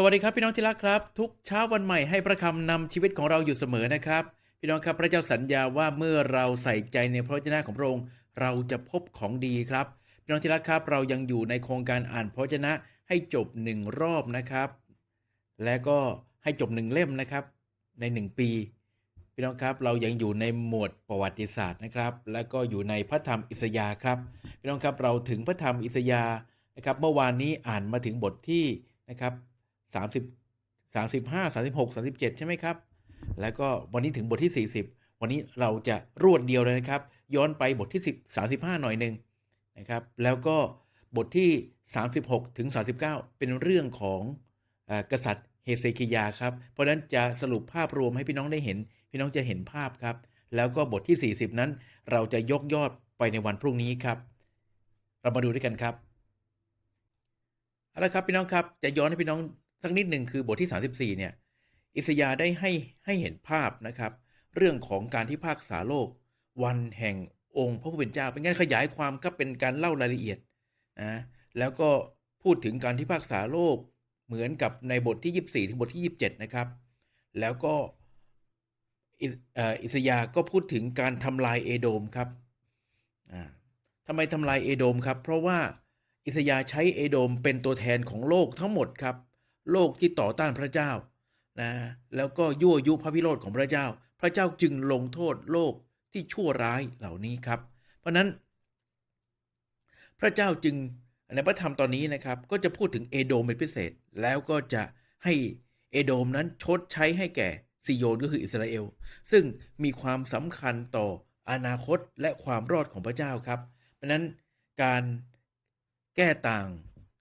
สวัสดีครับพี่น้องที่รักครับ ทุกเช้าวันใหม่ให้พระคำนำชีวิตของเราอยู่เสมอนะครับ พี่น้องครับพระเจ้าสัญญาว่าเมื่อเราใส่ใจในพระวจนะของพระองค์เราจะพบของดีครับพี่น้องที่รักครับเรายังอยู่ในโครงการอ่านพระวจนะให้จบหนึ่งรอบนะครับ และก็ให้จบหนึ่งเล่มนะครับ ในหนึ่งปี พี่น้องครับเรายังอยู่ในหมวดประวัติศาสตร์นะครับ แล้วก็อยู่ในพระธรรมอิสยาครับพี่น้องครับเราถึงพระธรรมอิสยานะครับ เมื่อวานนี้อ่านมาถึงบทที่นะครับ 30 35 36 37 ใช่ไหมครับ แล้วก็วันนี้ถึงบทที่ 40 วันนี้เราจะรวดเดียวเลยนะครับ ย้อนไปบทที่ 10 35 หน่อยหนึ่งนะครับ แล้วก็บทที่ 36 ถึง 39 เป็นเรื่องของอกษัตริย์เฮเซคิยาครับ เพราะฉะนั้นจะสรุปภาพรวมให้พี่น้องได้เห็น พี่น้องจะเห็นภาพครับ แล้วก็บทที่ 40 นั้น เราจะยกยอดไปในวันพรุ่งนี้ครับ เรามาดูด้วยกันครับเอาละครับพี่น้องครับ จะย้อนให้พี่น้อง สักนิดหนึ่งคือบทที่ 34 เนี่ย อิสยาได้ให้ให้เห็นภาพนะครับ เรื่องของการที่ภาคษาโลก วันแห่งองค์พระผู้เป็นเจ้า เป็นการขยายความครับเป็นการเล่ารายละเอียดนะแล้วก็พูดถึงการที่ภาคษาโลกเหมือนกับในบทที่ 24 ถึงบทที่ 27 นะครับ แล้วก็อิสยาก็พูดถึงการทำลายเอโดมครับทำไมทำลายเอโดมครับ เพราะว่าอิสยาใช้เอโดมเป็นตัวแทนของโลกทั้งหมดครับ โลกที่ต่อต้านพระเจ้านะแล้วก็ยั่วยุพระพิโรธของพระเจ้า พระเจ้าจึงลงโทษโลกที่ชั่วร้ายเหล่านี้ครับ เพราะนั้นพระเจ้าจึงในพระธรรมตอนนี้นะครับก็จะพูดถึงเอโดมเป็นพิเศษ แล้วก็จะให้เอโดมนั้นชดใช้ให้แก่ซิโยนก็คืออิสราเอล ซึ่งมีความสำคัญต่ออนาคตและความรอดของพระเจ้าครับ เพราะนั้นการแก้ต่าง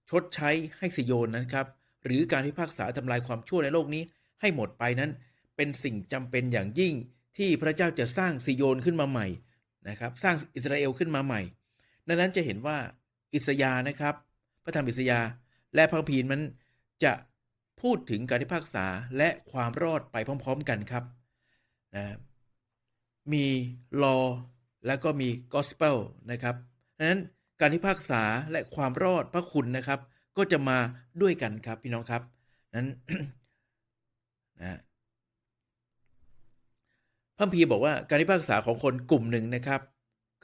ชดใช้ให้ซิโยนนั้นครับ หรือการพิพากษาทำลายความชั่วในโลกนี้ให้หมดไปนั้น เป็นสิ่งจำเป็นอย่างยิ่งที่พระเจ้าจะสร้างซิโยนขึ้นมาใหม่นะครับ สร้างอิสราเอลขึ้นมาใหม่ ดังนั้นจะเห็นว่าอิสยานะครับ พระธรรมอิสยาและพระคัมภีร์มันจะพูดถึงการพิพากษาและความรอดไปพร้อม ๆ กันครับนะมีลอและก็มีกอสเปลนะครับดังนั้นการพิพากษาและความรอดพระคุณนะครับ ก็จะมาด้วยกันครับพี่น้องครับนั้นนะพระคัมภีบอกว่าการพิพากษาของคนกลุ่มหนึ่งนะครับ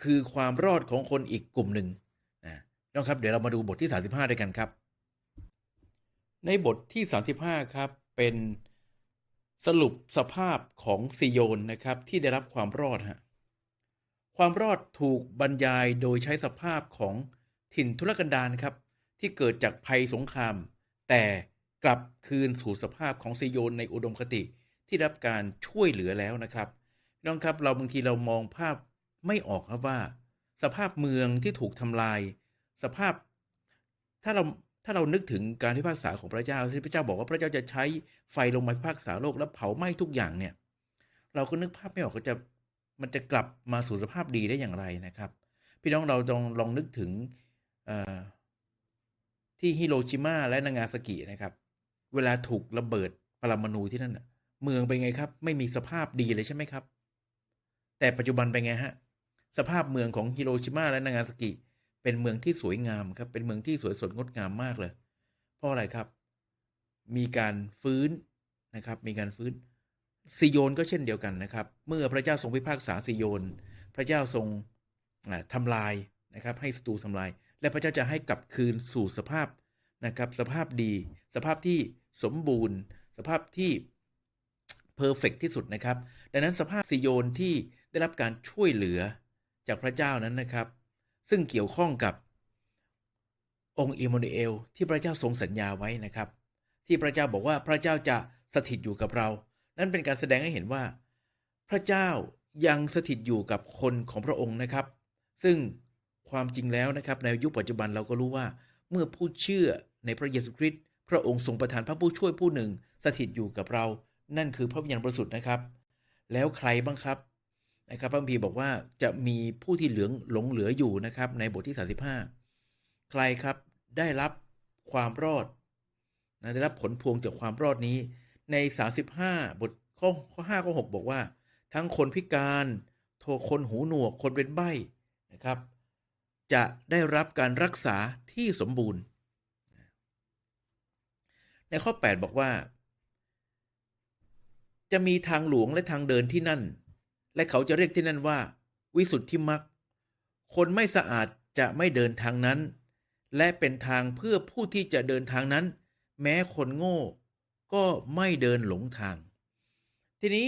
คือความรอดของคนอีกกลุ่มหนึ่งนะน้องครับ เดี๋ยวเรามาดูบทที่ 35 ด้วยกันครับ ในบทที่ 35 ครับ เป็นสรุปสภาพของซิโยนนะครับ ที่ได้รับความรอดฮะความรอดถูกบรรยายโดยใช้สภาพของถิ่นทุรกันดารครับ ที่เกิดจากภัยสงคราม แต่กลับคืนสู่สภาพของซิโยนในอุดมคติที่รับการช่วยเหลือแล้วนะครับน้องครับเราบางทีเรามองภาพไม่ออกครับว่า สภาพเมืองที่ถูกทำลาย สภาพ ถ้าเราถ้าเรานึกถึงการพิพากษาของพระเจ้าที่พระเจ้าบอกว่าพระเจ้าจะใช้ไฟลงมาพิพากษาโลกแล้วเผาไหม้ทุกอย่างเนี่ย เราก็นึกภาพไม่ออกก็จะมันจะกลับมาสู่สภาพดีได้อย่างไรนะครับ พี่น้องเราลองลองนึกถึง ที่ฮิโรชิมาและนางาซากินะครับ เวลาถูกระเบิดปรมาณูที่นั่นน่ะเมืองเป็นไงครับ ไม่มีสภาพดีเลยใช่ไหมครับ แต่ปัจจุบันเป็นไงฮะ สภาพเมืองของฮิโรชิมาและนางาซากิ เป็นเมืองที่สวยงามครับ เป็นเมืองที่สวยสดงดงามมากเลย เพราะอะไรครับ มีการฟื้นนะครับ มีการฟื้นซิโยนก็เช่นเดียวกันนะครับ เมื่อพระเจ้าทรงพิพากษาซิโยน พระเจ้าทรงอ่าทำลายนะครับ ให้ศัตรูทำลาย และพระเจ้าจะให้กลับคืนสู่สภาพนะครับสภาพดี สภาพที่สมบูรณ์ สภาพที่เพอร์เฟกที่สุดนะครับ ดังนั้นสภาพซิโยนที่ได้รับการช่วยเหลือจากพระเจ้านั้นนะครับ ซึ่งเกี่ยวข้องกับองค์อิมมนูเอลที่พระเจ้าทรงสัญญาไว้นะครับ ที่พระเจ้าบอกว่าพระเจ้าจะสถิตอยู่กับเรา นั่นเป็นการแสดงให้เห็นว่า พระเจ้ายังสถิตอยู่กับคนของพระองค์นะครับ ซึ่ง ความจริงแล้วนะครับในยุคปัจจุบันเราก็รู้ว่า เมื่อผู้เชื่อในพระเยซูคริสต์พระองค์ทรงประทานพระผู้ช่วยผู้หนึ่ง สถิตอยู่กับเรา นั่นคือพระวิญญาณบริสุทธิ์นะครับ แล้วใครบ้างครับนะครับพระคัมภีบอกว่าจะมีผู้ที่เหลืองหลงเหลืออยู่นะครับในบทที่ 35 ใครครับได้รับความรอดนะได้รับผลพวงจากความรอดนี้ ใน 35 บทข้อข้อ5ข้อ6บอกว่า ทั้งคนพิการโทคนหูหนวกคนเป็นใบ้นะครับ จะได้รับการรักษาที่สมบูรณ์ ในข้อ 8 บอกว่า จะมีทางหลวงและทางเดินที่นั่น และเขาจะเรียกที่นั่นว่า วิสุทธิมรรคคนไม่สะอาดจะไม่เดินทางนั้น และเป็นทางเพื่อผู้ที่จะเดินทางนั้น แม้คนโง่ก็ไม่เดินหลงทาง ทีนี้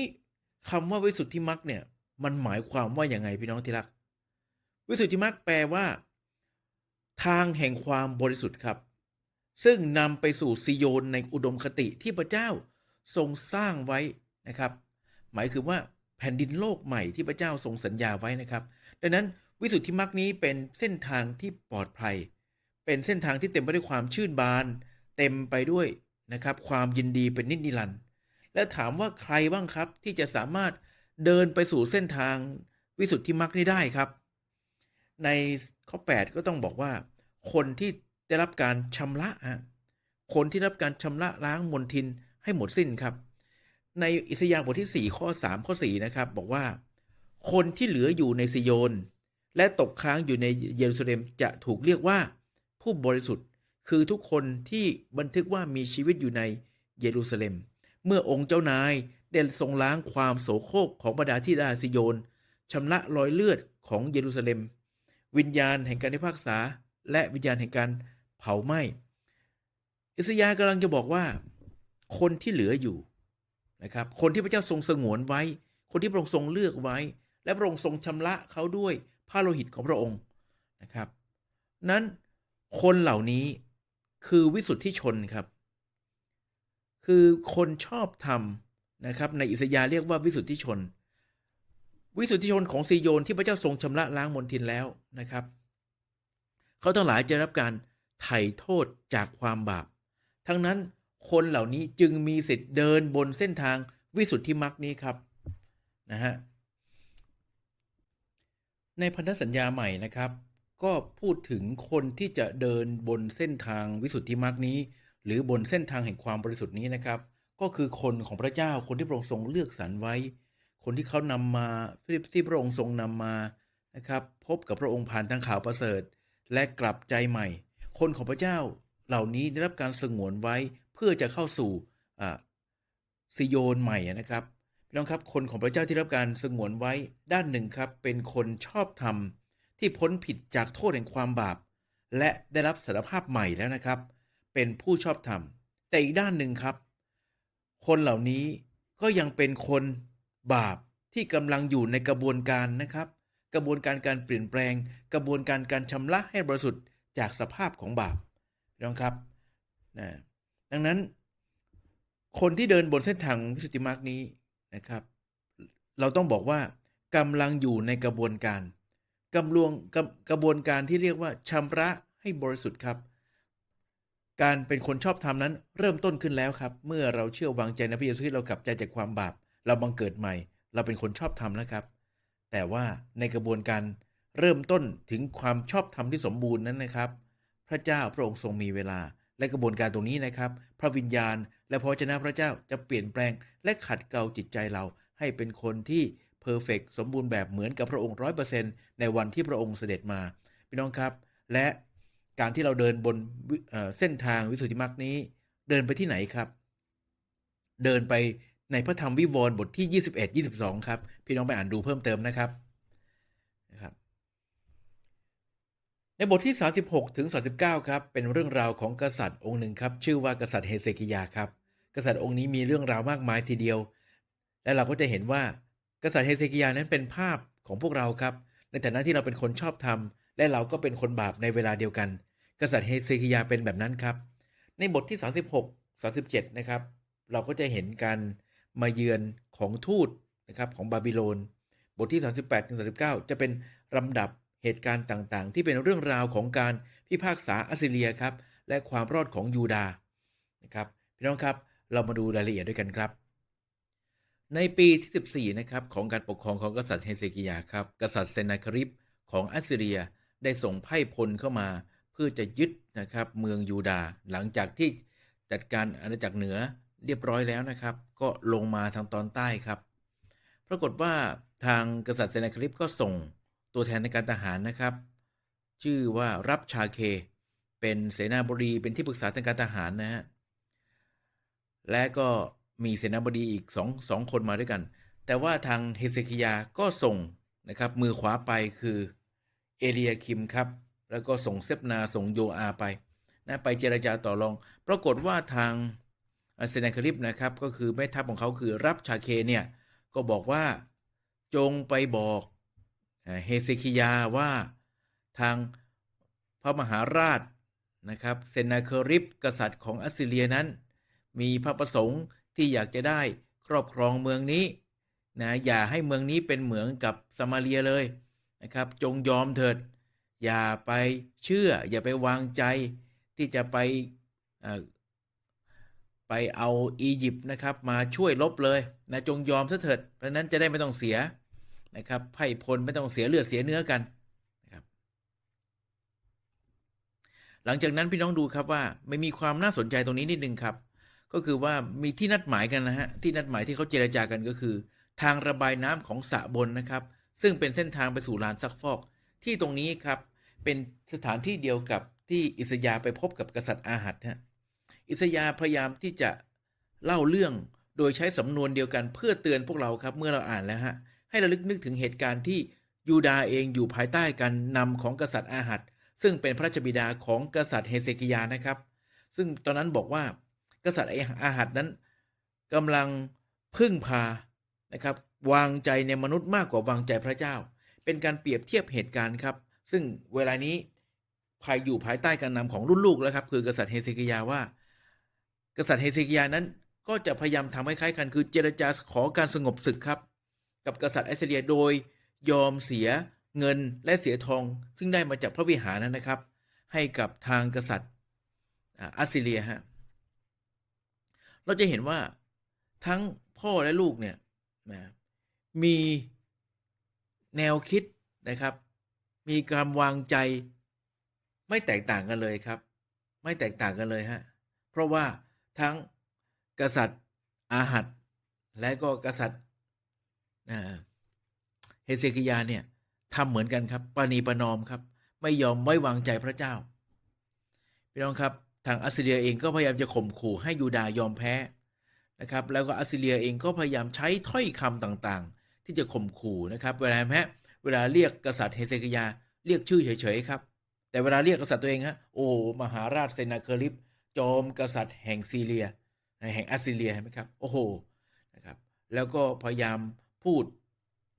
คำว่าวิสุทธิมรรคเนี่ยมันหมายความว่าอย่างไงพี่น้องที่รัก วิสุทธิมรรคแปลว่า ทางแห่งความบริสุทธิ์ครับ ซึ่งนำไปสู่ซิโยนในอุดมคติที่พระเจ้าทรงสร้างไว้นะครับ หมายคือว่าแผ่นดินโลกใหม่ที่พระเจ้าทรงสัญญาไว้นะครับ ดังนั้นวิสุทธิมรรคนี้เป็นเส้นทางที่ปลอดภัย เป็นเส้นทางที่เต็มไปด้วยความชื่นบาน เต็มไปด้วยนะครับความยินดีเป็นนิจนิรันดร์และถามว่าใครบ้างครับที่จะสามารถเดินไปสู่เส้นทางวิสุทธิมรรคนี้ได้ครับ ในข้อ 8 ก็ต้องบอกว่า คนที่ได้รับการชำระฮะคนที่รับการชำระล้างมลทินให้หมดสิ้นครับ ในอิสยาห์บทที่ 4 ข้อ 3 ข้อ 4 นะครับ บอกว่า คนที่เหลืออยู่ในซิโยน และตกค้างอยู่ในเยรูซาเล็มจะถูกเรียกว่า ผู้บริสุทธิ์คือทุกคนที่บันทึกว่ามีชีวิตอยู่ในเยรูซาเล็ม เมื่อองค์เจ้านายได้ทรงล้างความโสโครกของบรรดาธิดาซิโยนชำระรอยเลือดของเยรูซาเล็ม วิญญาณแห่งการพิพากษา และวิญญาณแห่งการเผาไหม้อิสยาห์กำลังจะบอกว่าคนที่เหลืออยู่นะครับ คนที่พระเจ้าทรงสงวนไว้ คนที่พระองค์ทรงเลือกไว้ และพระองค์ทรงชำระเขาด้วยผ้าโลหิตของพระองค์นะครับ นั้นคนเหล่านี้คือวิสุทธิชนครับ คือคนชอบธรรมนะครับ ในอิสยาห์เรียกว่าวิสุทธิชน วิสุทธิชนของซีโยนที่พระเจ้าทรงชำระล้างมลทินแล้วนะครับ เขาทั้งหลายจะรับการไถ่โทษจากความบาป ทั้งนั้นคนเหล่านี้จึงมีสิทธิ์เดินบนเส้นทางวิสุทธิมรรคนี้ครับนะฮะในพันธสัญญาใหม่นะครับ ก็พูดถึงคนที่จะเดินบนเส้นทางวิสุทธิมรรคนี้ หรือบนเส้นทางแห่งความบริสุทธิ์นี้นะครับ ก็คือคนของพระเจ้าคนที่พระองค์ทรงเลือกสรรไว้ คนที่เขานำมาที่พระองค์ทรงนำมานะครับ พบกับพระองค์ผ่านทางข่าวประเสริฐ และกลับใจใหม่ คนของพระเจ้าเหล่านี้ได้รับการสงวนไว้เพื่อจะเข้าสู่ซิโยนใหม่นะครับพี่น้องครับคนของพระเจ้าที่รับการสงวนไว้ด้านหนึ่งครับ เป็นคนชอบธรรมที่พ้นผิดจากโทษแห่งความบาป และได้รับสารภาพใหม่แล้วนะครับ เป็นผู้ชอบธรรม แต่อีกด้านหนึ่งครับ คนเหล่านี้ก็ยังเป็นคน บาปที่กำลังอยู่ในกระบวนการนะครับ กระบวนการการเปลี่ยนแปลง กระบวนการการชำระให้บริสุทธิ์จากสภาพของบาปน้องครับนะดังนั้น คนที่เดินบนเส้นทางวิสุทธิมรรคนี้นะครับ เราต้องบอกว่ากำลังอยู่ในกระบวนการกำลวงกระกระบวนการที่เรียกว่าชำระให้บริสุทธิ์ครับการเป็นคนชอบธรรมนั้นเริ่มต้นขึ้นแล้วครับ เมื่อเราเชื่อวางใจในพระเยซูคริสต์เรากลับใจจากความบาป เราบังเกิดใหม่ เราเป็นคนชอบธรรมแล้วครับ แต่ว่าในกระบวนการเริ่มต้นถึงความชอบธรรมที่สมบูรณ์นั้นนะครับ พระเจ้าพระองค์ทรงมีเวลา และกระบวนการตรงนี้นะครับ พระวิญญาณ และพระเจ้าพระเจ้าจะเปลี่ยนแปลง และขัดเกลาจิตใจเราให้เป็นคนที่เพอร์เฟกสมบูรณ์แบบเหมือนกับพระองค์ร้อยเปอร์เซ็นต์ในวันที่พระองค์เสด็จมาพี่น้องครับ และการที่เราเดินบนเส้นทางวิสุทธิมรรคนี้ เดินไปที่ไหนครับ เดินไป ในพระธรรมวิวรณ์บทที่ 21 22 ครับ พี่น้องไปอ่านดูเพิ่มเติมนะครับนะครับ ในบทที่ 36 ถึง 39 ครับ เป็นเรื่องราวของกษัตริย์องค์หนึ่งครับ ชื่อว่ากษัตริย์เฮเซกิยาครับ กษัตริย์องค์นี้มีเรื่องราวมากมายทีเดียว และเราก็จะเห็นว่ากษัตริย์เฮเซกิยานั้นเป็นภาพของพวกเราครับ ในฐานะที่เราเป็นคนชอบธรรม และเราก็เป็นคนบาปในเวลาเดียวกัน กษัตริย์เฮเซกิยาเป็นแบบนั้นครับ ในบทที่ 36 37 นะครับ เราก็จะเห็นการ มาเยือนของทูตนะครับของบาบิโลน บทที่ 38ถึง39 จะเป็นลำดับเหตุการณ์ต่างๆ ที่เป็นเรื่องราวของการพิพากษาอัสซีเรียครับและความรอดของยูดาห์นะครับพี่น้องครับเรามาดูรายละเอียดด้วยกันครับ ในปีที่ 14นะครับของการปกครองของกษัตริย์เฮเซกิยาครับกษัตริย์เซนาคริปของอัสซีเรียได้ส่งไพ่พลเข้ามา เพื่อจะยึดนะครับเมืองยูดาห์หลังจากที่จัดการอาณาจักรเหนือ เรียบร้อยแล้วนะครับ ก็ลงมาทางตอนใต้ครับ ปรากฏว่าทางกษัตริย์เซนาคริปก็ส่งตัวแทนในการทหารนะครับ ชื่อว่ารับชาเค เป็นเสนาบดีเป็นที่ปรึกษาทางการทหารนะฮะและก็มีเสนาบดีอีกสองสองคนมาด้วยกัน แต่ว่าทางเฮเซคิยาก็ส่งนะครับ มือขวาไปคือเอเลียคิมครับ แล้วก็ส่งเซฟนาส่งโยอาไปนะไปเจรจาต่อรอง ปรากฏว่าทาง เซนาคริปนะครับก็คือแม่ทัพของเขาคือรับชาเคเนี่ยก็บอกว่าจงไปบอกเฮเซคิยาว่าทางพระมหาราชนะครับเซนาเคริปกษัตริย์ของอัสซีเรียนั้น มีพระประสงค์ที่อยากจะได้ครอบครองเมืองนี้นะอย่าให้เมืองนี้เป็นเหมือนกับสมาเรียเลยนะครับจงยอมเถิด อย่าไปเชื่อ อย่าไปวางใจที่จะไป ไปเอาอียิปต์นะครับมาช่วยลบเลยนะจงยอมซะเถิดเพราะนั้นจะได้ไม่ต้องเสียนะครับไพ่พลไม่ต้องเสียเลือดเสียเนื้อกันนะครับ หลังจากนั้นพี่น้องดูครับว่าไม่มีความน่าสนใจตรงนี้นิดนึงครับ ก็คือว่ามีที่นัดหมายกันนะฮะที่นัดหมายที่เขาเจรจากันก็คือ ทางระบายน้ำของสระบนนะครับ ซึ่งเป็นเส้นทางไปสู่ลานซักฟอก ที่ตรงนี้ครับเป็นสถานที่เดียวกับที่อิสยาไปพบกับกษัตริย์อาหัดฮะ อิสยาพยายามที่จะเล่าเรื่องโดยใช้สำนวนเดียวกันเพื่อเตือนพวกเราครับเมื่อเราอ่านแล้วฮะให้เราลึกนึกถึงเหตุการณ์ที่ยูดาเองอยู่ภายใต้การนำของกษัตริย์อาหัดซึ่งเป็นพระราชบิดาของกษัตริย์เฮเซกิยานะครับ ซึ่งตอนนั้นบอกว่ากษัตริย์อาหัดนั้นกำลังพึ่งพานะครับวางใจในมนุษย์มากกว่าวางใจพระเจ้า เป็นการเปรียบเทียบเหตุการณ์ครับ ซึ่งเวลานี้ภายอยู่ภายใต้การนำของรุ่นลูกแล้วครับคือกษัตริย์เฮเซกิยาว่า กษัตริย์เฮเซกิยานั้นก็จะพยายามทำให้คล้ายกันคือเจรจาขอการสงบศึกครับ กับกษัตริย์แอเซเรียโดยยอมเสียเงินและเสียทอง ซึ่งได้มาจากพระวิหารนั้นนะครับ ให้กับทางกษัตริย์อัสซีเรียฮะเราจะเห็นว่าทั้งพ่อและลูกเนี่ยนะมีแนวคิดนะครับ มีการวางใจไม่แตกต่างกันเลยครับ ไม่แตกต่างกันเลยฮะเพราะว่า ทั้งกษัตริย์อาหัดและก็กษัตริย์เฮเซคิยาเนี่ยทำเหมือนกันครับปณีประนอมครับ ไม่ยอมไม่วางใจพระเจ้าพี่น้องครับทางอัสซีเรียเองก็พยายามจะข่มขู่ให้ยูดาห์ยอมแพ้นะครับ แล้วก็อัสซีเรียเองก็พยายามใช้ถ้อยคำต่างๆ ที่จะข่มขู่นะครับ เวลาแพ้เวลาเรียกกษัตริย์เฮเซกิยาเรียกชื่อเฉยๆครับ แต่เวลาเรียกกษัตริย์ตัวเองฮะโอ้มหาราชเซนาเคริป จอมกษัตริย์แห่งซีเรีย แห่งอัสซีเรียเห็นไหมครับ โอ้โหนะครับแล้วก็พยายามพูด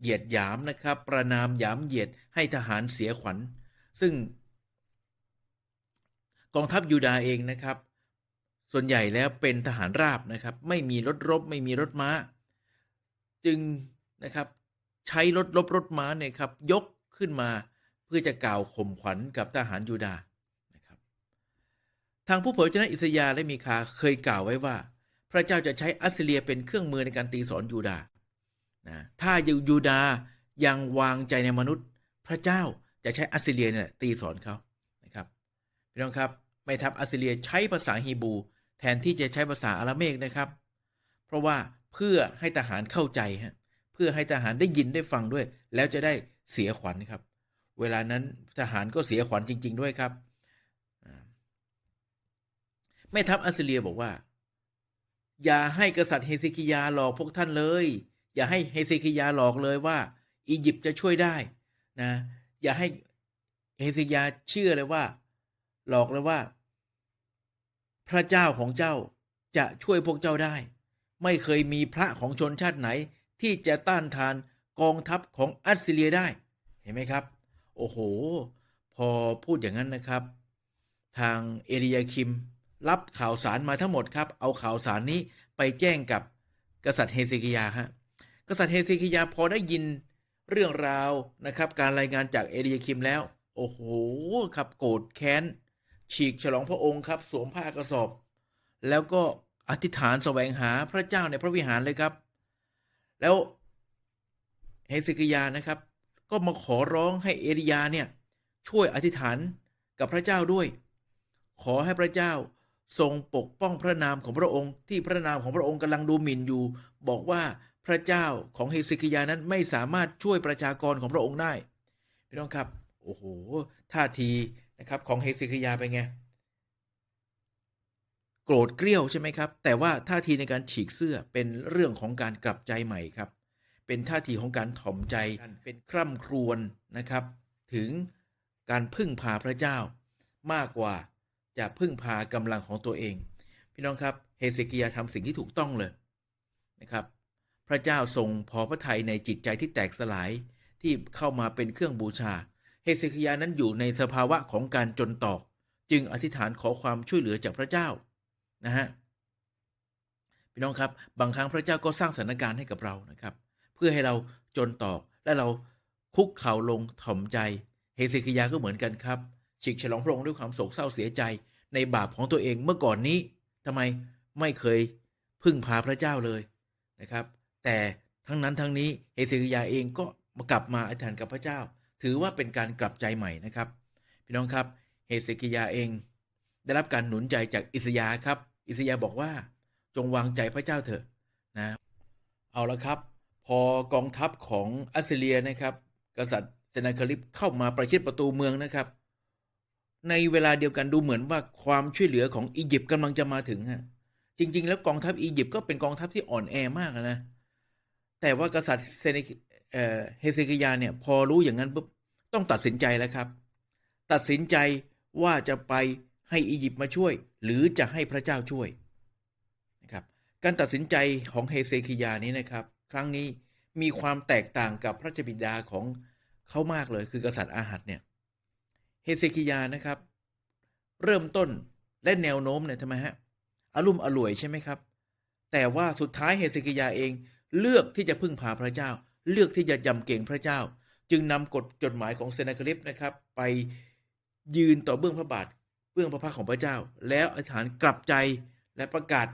เหยียดหยามนะครับ ประนามหยามเหยียดให้ทหารเสียขวัญ ซึ่ง กองทัพยูดาห์เองนะครับ ส่วนใหญ่แล้วเป็นทหารราบนะครับ ไม่มีรถรบไม่มีรถม้า จึงนะครับใช้รถรบรถม้าเนี่ยครับยกขึ้นมาเพื่อจะกล่าวข่มขวัญกับทหารยูดาห์ ทางผู้เผยชนะอิสยาและมีคาเคยกล่าวไว้ว่า พระเจ้าจะใช้อัสเซียเป็นเครื่องมือในการตีสอนยูดาห์นะถ้ายูดาห์ยังวางใจในมนุษย์ พระเจ้าจะใช้อัสเซียเนี่ยตีสอนเขานะครับพี่น้องครับแม่ทัพอัสเรียใช้ภาษาฮีบรูแทนที่จะใช้ภาษาอาราเมกนะครับ เพราะว่าเพื่อให้ทหารเข้าใจฮะเพื่อให้ทหารได้ยินได้ฟังด้วย แล้วจะได้เสียขวัญครับ เวลานั้นทหารก็เสียขวัญจริง ๆ ด้วยครับ ม่ทัพอัสซีเรียบอกว่า อย่าให้กษัตริย์เฮซิกิยาหลอกพวกท่านเลย อย่าให้เฮซิกิยาหลอกเลยว่า อียิปต์จะช่วยได้นะ อย่าให้เฮซิกิยาเชื่อเลยว่า หลอกเลยว่า พระเจ้าของเจ้าจะช่วยพวกเจ้าได้ ไม่เคยมีพระของชนชาติไหน ที่จะต้านทานกองทัพของอัสซีเรียได้ เห็นไหมครับ โอ้โห พอพูดอย่างนั้นนะครับ ทางเอริยาคิม รับข่าวสารมาทั้งหมดครับ เอาข่าวสารนี้ไปแจ้งกับกษัตริย์เฮเซกิยาฮะกษัตริย์เฮเซกิยาพอได้ยินเรื่องราวนะครับ การรายงานจากเอริยาคิมแล้ว โอ้โหครับโกรธแค้น ฉีกฉลองพระองค์ครับ สวมผ้ากระสอบ แล้วก็อธิษฐานแสวงหาพระเจ้าในพระวิหารเลยครับ แล้วเฮเซกิยานะครับ ก็มาขอร้องให้เอริยาเนี่ยช่วยอธิษฐานกับพระเจ้าด้วย ขอให้พระเจ้า ทรงปกป้องพระนามของพระองค์ ที่พระนามของพระองค์กำลังดูหมิ่นอยู่ บอกว่าพระเจ้าของเฮเซกิยานั้นไม่สามารถช่วยประชากรของพระองค์ได้พี่น้องครับโอ้โหท่าทีนะครับของเฮซิคิยาไปไงโกรธเกรี้ยวใช่ไหมครับ แต่ว่าท่าทีในการฉีกเสื้อเป็นเรื่องของการกลับใจใหม่ครับ เป็นท่าทีของการถ่อมใจเป็นคร่ำครวญนะครับ ถึงการพึ่งพาพระเจ้ามากกว่า จะพึ่งพากำลังของตัวเอง พี่น้องครับเฮเซกิยาทำสิ่งที่ถูกต้องเลยนะครับ พระเจ้าทรงพอพระทัยในจิตใจที่แตกสลายที่เข้ามาเป็นเครื่องบูชา เฮเซคิยานั้นอยู่ในสภาวะของการจนตอก จึงอธิษฐานขอความช่วยเหลือจากพระเจ้านะฮะพี่น้องครับ บางครั้งพระเจ้าก็สร้างสถานการณ์ให้กับเรานะครับ เพื่อให้เราจนตอกและเราคุกเข่าลงถ่อมใจ เฮเซคิยาก็เหมือนกันครับ ฉิกฉลองพระองค์ด้วยความโศกเศร้าเสียใจในบาปของตัวเองเมื่อก่อนนี้ทำไมไม่เคยพึ่งพาพระเจ้าเลยนะครับ แต่ทั้งนั้นทั้งนี้เฮเซคิยาเองก็มากลับมาอธิษฐานกับพระเจ้า ถือว่าเป็นการกลับใจใหม่นะครับ พี่น้องครับเฮเซคิยาเอง ได้รับการหนุนใจจากอิสยาครับ อิสยาบอกว่าจงวางใจพระเจ้าเถอะนะเอาละครับ พอกองทัพของอัสเรียนะครับ กษัตริย์เซนาคริปเข้ามาประชิดประตูเมืองนะครับ ในเวลาเดียวกันดูเหมือนว่าความช่วยเหลือของอียิปต์กำลังจะมาถึงฮะจริง ๆ แล้วกองทัพอียิปต์ก็เป็นกองทัพที่อ่อนแอมากนะแต่ว่ากษัตริย์เซเนเฮเซกิยาเนี่ยพอรู้อย่างนั้นปุ๊บต้องตัดสินใจแล้วครับ ตัดสินใจว่าจะไปให้อียิปต์มาช่วย หรือจะให้พระเจ้าช่วยนะครับการตัดสินใจของเฮเซคิยานี้นะครับ ครั้งนี้มีความแตกต่างกับพระเจ้าบิดาของเขามากเลยคือกษัตริย์อาหัดเนี่ย เฮเซคิยานะครับ เริ่มต้นและแนวโน้มเนี่ยทำไมฮะอารมณ์อร่วยใช่ไหมครับ แต่ว่าสุดท้ายเฮเซคิยาเองเลือกที่จะพึ่งพาพระเจ้า เลือกที่จะยำเกรงพระเจ้า จึงนำกฎจดหมายของเซนาคริปนะครับ ไปยืนต่อเบื้องพระบาทเบื้องพระพักของพระเจ้า แล้วอธิษฐานกลับใจและประกาศ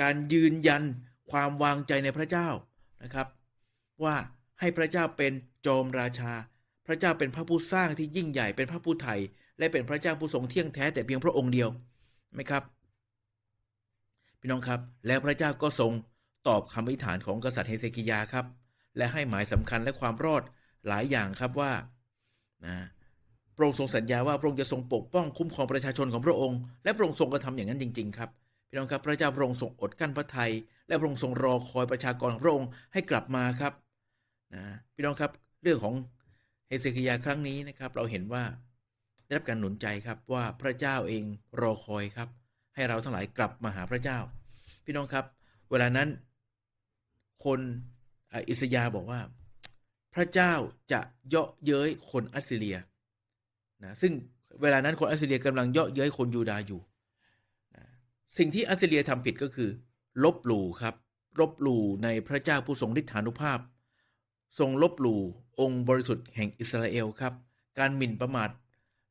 การยืนยันความวางใจในพระเจ้านะครับ ว่าให้พระเจ้าเป็นจอมราชา พระเจ้าเป็นพระผู้สร้างที่ยิ่งใหญ่เป็นพระผู้ไถ่และเป็นพระเจ้าผู้ทรงเที่ยงแท้แต่เพียงพระองค์เดียวไหมครับ พี่น้องครับ แล้วพระเจ้าก็ทรงตอบคำอธิษฐานของกษัตริย์เฮเซกิยาครับ และให้หมายสำคัญและความรอดหลายอย่างครับว่านะพระองค์ทรงสัญญาว่าพระองค์จะทรงปกป้องคุ้มครองประชาชนของพระองค์ และพระองค์ทรงกระทำอย่างนั้นจริง ๆ ครับพี่น้องครับพระเจ้าพระองค์ทรงอดกั้นพระทัยและพระองค์ทรงรอคอยประชากรของพระองค์ให้กลับมาครับนะพี่น้องครับเรื่องของ เฮเซคิยาครั้งนี้นะครับเราเห็นว่าได้รับการหนุนใจครับว่าพระเจ้าเองรอคอยครับ ให้เราทั้งหลายกลับมาหาพระเจ้า พี่น้องครับ เวลานั้น คนอิสยาบอกว่า พระเจ้าจะเยาะเย้ยคนอัสซีเรียนะซึ่งเวลานั้นคนอัสซีเรียกำลังเยาะเย้ยคนยูดาห์อยู่นะสิ่งที่อัสซีเรียทำผิดก็คือ ลบหลู่ครับลบหลู่ในพระเจ้าผู้ทรงฤทธานุภาพ ทรงลบหลู่ องค์บริสุทธิ์แห่งอิสราเอลครับ การหมิ่นประมาท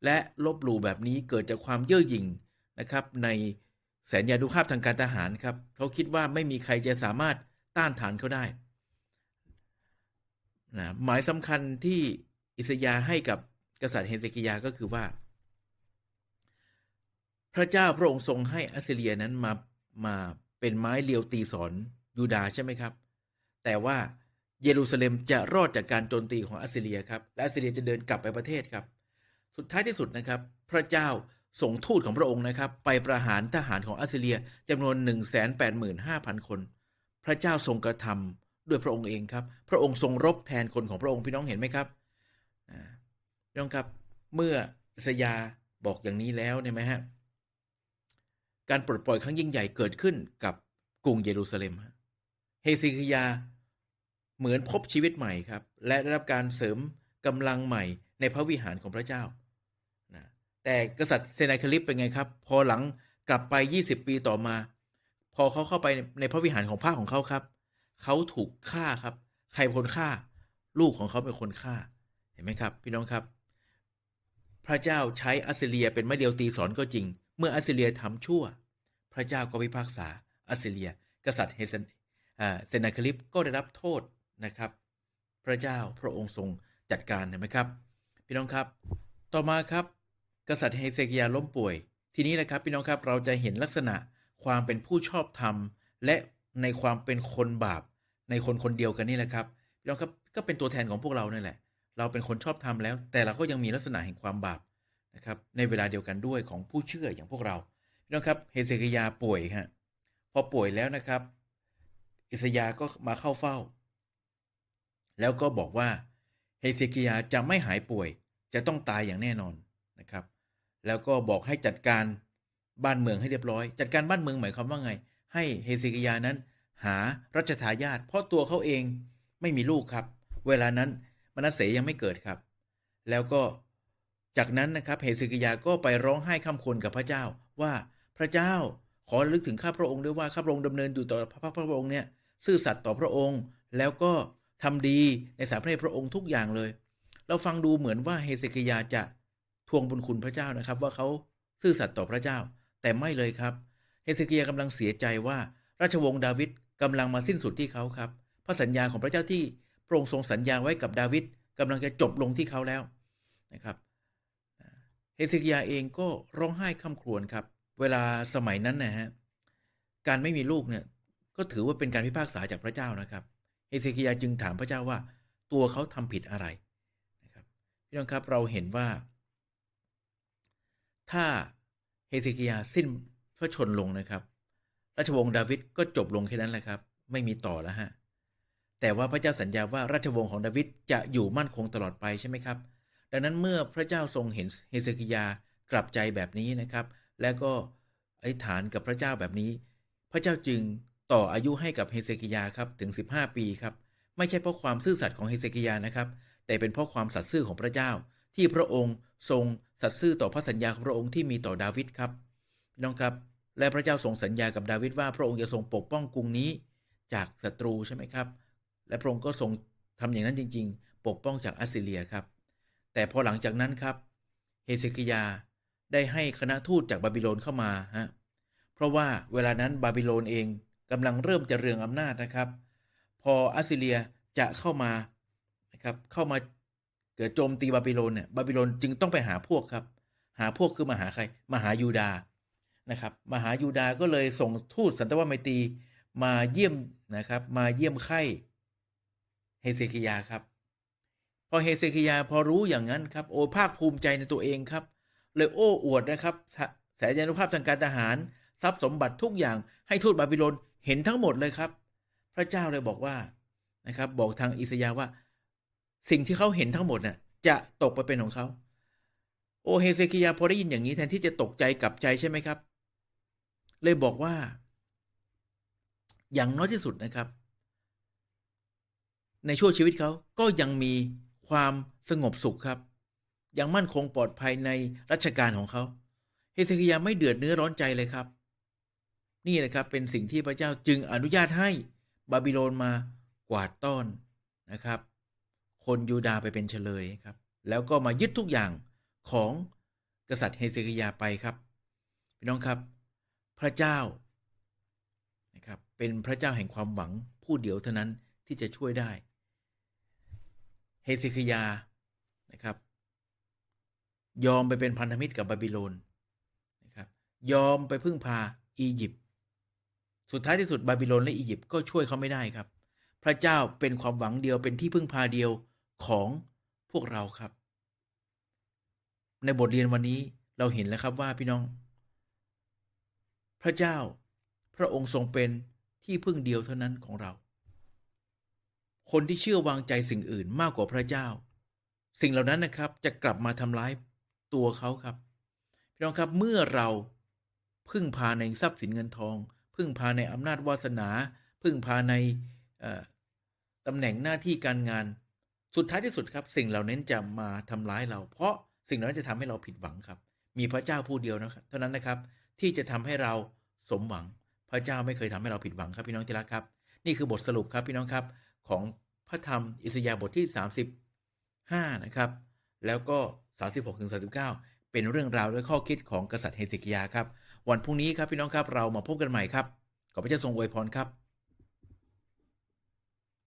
และลบหลู่แบบนี้เกิดจากความเย่อหยิ่งนะครับ ในแสนยานุภาพทางการทหารครับ เขาคิดว่าไม่มีใครจะสามารถต้านทานเขาได้นะหมายสำคัญที่อิสยาให้กับกษัตริย์เฮเซกิยาก็คือว่า พระเจ้าพระองค์ทรงให้อัสซีเรียนั้นมามาเป็นไม้เลียวตีสอนยูดาห์ใช่ไหมครับ แต่ว่า เยรูซาเล็มจะรอดจากการโจมตีของอัสซีเรียครับ และอัสซีเรียจะเดินกลับไปประเทศครับ สุดท้ายที่สุดนะครับ พระเจ้าส่งทูตของพระองค์นะครับ ไปประหารทหารของอัสซีเรียจำนวน 185,000 คน พระเจ้าทรงกระทำด้วยพระองค์เองครับ พระองค์ทรงรบแทนคนของพระองค์พี่น้องเห็นไหมครับพี่น้องครับ เมื่ออิสยาบอกอย่างนี้แล้วเนี่ยไหมฮะ การปลดปล่อยครั้งยิ่งใหญ่เกิดขึ้นกับกรุงเยรูซาเล็มเฮซิคิยา เหมือนพบชีวิตใหม่ครับ และได้รับการเสริมกำลังใหม่ในพระวิหารของพระเจ้านะแต่กษัตริย์เซนาคริปเป็นไงครับ พอหลังกลับไป 20 ปีต่อมา พอเขาเข้าไปในพระวิหารของพระของเขาครับ เขาถูกฆ่าครับ ใครเป็นคนฆ่า ลูกของเขาเป็นคนฆ่า เห็นไหมครับ พี่น้องครับ พระเจ้าใช้อัสเซเรียเป็นไม้เดียวตีสอนก็จริง เมื่ออัสเซเรียทำชั่ว พระเจ้าก็พิพากษาอัสเซเรีย กษัตริย์เฮเซนเซนาคริปก็ได้รับโทษ นะครับ พระเจ้าพระองค์ทรงจัดการเห็นไหมครับ พี่น้องครับ ต่อมาครับ กษัตริย์เฮเซกิยาล้มป่วย ทีนี้นะครับ พี่น้องครับเราจะเห็นลักษณะความเป็นผู้ชอบธรรม และในความเป็นคนบาป ในคนคนเดียวกันนี่แหละครับพี่น้องครับก็เป็นตัวแทนของพวกเราเนี่ยแหละ เราเป็นคนชอบธรรมแล้ว แต่เราก็ยังมีลักษณะแห่งความบาปนะครับในเวลาเดียวกันด้วยของผู้เชื่ออย่างพวกเราพี่น้องครับเฮเซคิยาป่วยฮะพอป่วยแล้วนะครับ อิสยาก็มาเข้าเฝ้า แล้วก็บอกว่าเฮเซคิยาจะไม่หายป่วย จะต้องตายอย่างแน่นอนนะครับ แล้วก็บอกให้จัดการบ้านเมืองให้เรียบร้อย จัดการบ้านเมืองหมายความว่าไง ให้เฮเซคิยานั้น หารัชทายาทเพราะตัวเขาเองไม่มีลูกครับ เวลานั้นมนัสเสยังไม่เกิดครับ แล้วก็จากนั้นนะครับเฮเซคิยาก็ไปร้องไห้ข้าคนกับพระเจ้าว่าพระเจ้าขอระลึกถึงข้าพระองค์ด้วยว่าข้าพระองค์ดำเนินอยู่ต่อพระพระองค์เนี่ยซื่อสัตย์ต่อพระองค์ แล้วก็ ทำดีในสายพระเนตรพระองค์ทุกอย่างเลย เราฟังดูเหมือนว่าเฮเซคิยาจะทวงบุญคุณพระเจ้านะครับ ว่าเขาซื่อสัตย์ต่อพระเจ้า แต่ไม่เลยครับ เฮเซคิยากำลังเสียใจว่าราชวงศ์ดาวิดกำลังมาสิ้นสุดที่เขาครับพระสัญญาของพระเจ้าที่พระองค์ทรงสัญญาไว้กับดาวิดกำลังจะจบลงที่เขาแล้วนะครับเฮเซคิยาเองก็ร้องไห้ข้าครวญครับ เวลาสมัยนั้นนะฮะการไม่มีลูกเนี่ยก็ถือว่าเป็นการพิพากษาจากพระเจ้านะครับ เฮเซคิยาจึงถามพระเจ้าว่าตัวเขาทำผิดอะไรนะครับพี่น้องครับเราเห็นว่า ถ้าเฮเซคิยาสิ้นพระชนลงนะครับ ราชวงศ์ดาวิดก็จบลงแค่นั้นแหละครับ ไม่มีต่อแล้วฮะแต่ว่าพระเจ้าสัญญาว่าราชวงศ์ของดาวิดจะอยู่มั่นคงตลอดไปใช่ไหมครับ ดังนั้นเมื่อพระเจ้าทรงเห็นเฮเซคิยากลับใจแบบนี้นะครับ แล้วก็อธิษฐานกับพระเจ้าแบบนี้ พระเจ้าจึง ต่ออายุให้กับเฮเซคิยาครับถึง 15 ปีครับไม่ใช่เพราะความซื่อสัตย์ของเฮเซคิยานะครับ แต่เป็นเพราะความสัตย์ซื่อของพระเจ้า ที่พระองค์ทรงสัตย์ซื่อต่อพระสัญญาของพระองค์ที่มีต่อดาวิดครับน้องครับ และพระเจ้าทรงสัญญากับดาวิดว่าพระองค์จะทรงปกป้องกรุงนี้ จากศัตรูใช่ไหมครับ และพระองค์ก็ทรงทำอย่างนั้นจริง ๆ ปกป้องจากอัสซีเรียครับ แต่พอหลังจากนั้นครับเฮเซคิยาได้ให้คณะทูตจากบาบิโลนเข้ามาฮะเพราะว่าเวลานั้นบาบิโลนเอง กำลังเริ่มจะเรืองอำนาจนะครับ พออัสซีเรียจะเข้ามานะครับเข้ามาเกิดโจมตีบาบิโลนเนี่ยบาบิโลนจึงต้องไปหาพวกครับ หาพวกคือมาหาใครมาหายูดานะครับมาหายูดาก็เลยส่งทูตสันตวไมตรีมาเยี่ยมนะครับมาเยี่ยมไข้เฮเซคิยาครับ พอเฮเซคิยาพอรู้อย่างนั้นครับโอ้ภาคภูมิใจในตัวเองครับ เลยโอ้อวดนะครับแสนยานุภาพทางการทหาร ทรัพย์สมบัติทุกอย่างให้ทูตบาบิโลน เห็นทั้งหมดเลยครับ พระเจ้าเลยบอกว่านะครับ บอกทางอิสยาว่า สิ่งที่เขาเห็นทั้งหมดน่ะจะตกไปเป็นของเขา โอเฮเซคิยาพอได้ยินอย่างนี้แทนที่จะตกใจกลับใจใช่ไหมครับ เลยบอกว่า อย่างน้อยที่สุดนะครับ ในช่วงชีวิตเขาก็ยังมีความสงบสุขครับ ยังมั่นคงปลอดภัยในรัชกาลของเขา เฮเซคิยาไม่เดือดเนื้อร้อนใจเลยครับ นี่นะครับเป็นสิ่งที่พระเจ้าจึงอนุญาตให้บาบิโลนมากวาดต้อนนะครับ คนยูดาห์ไปเป็นเฉลยครับ แล้วก็มายึดทุกอย่างของกษัตริย์เฮเซคิยาไปครับพี่น้องครับ พระเจ้านะครับเป็นพระเจ้าแห่งความหวังผู้เดียวเท่านั้นที่จะช่วยได้เฮเซคิยานะครับ ยอมไปเป็นพันธมิตรกับบาบิโลนนะครับ ยอมไปพึ่งพาอียิปต์ สุดท้ายที่สุดบาบิโลนและอียิปต์ก็ช่วยเขาไม่ได้ครับ พระเจ้าเป็นความหวังเดียวเป็นที่พึ่งพาเดียวของพวกเราครับ ในบทเรียนวันนี้เราเห็นแล้วครับว่าพี่น้อง พระเจ้าพระองค์ทรงเป็นที่พึ่งเดียวเท่านั้นของเรา คนที่เชื่อวางใจสิ่งอื่นมากกว่าพระเจ้า สิ่งเหล่านั้นนะครับจะกลับมาทำร้ายตัวเขาครับ พี่น้องครับเมื่อเราพึ่งพาในทรัพย์สินเงินทอง พึ่งพาในอำนาจวาสนา พึ่งพาในตำแหน่งหน้าที่การงานสุดท้ายที่สุดครับ สิ่งเหล่านั้นจะมาทำร้ายเรา เพราะสิ่งเหล่านั้นจะทำให้เราผิดหวังครับ มีพระเจ้าผู้เดียวนะครับเท่านั้นนะครับที่จะทำให้เราสมหวัง พระเจ้าไม่เคยทำให้เราผิดหวังครับพี่น้องที่รักครับ นี่คือบทสรุปครับพี่น้องครับของพระธรรมอิสยาบทที่ 35 นะครับ แล้วก็ 36ถึง39 เป็นเรื่องราวและข้อคิดของกษัตริย์เฮเซคิยาครับ วันพรุ่งนี้ครับพี่น้องครับเรามาพบกันใหม่ครับขอพระเจ้าทรงอวยพรครับ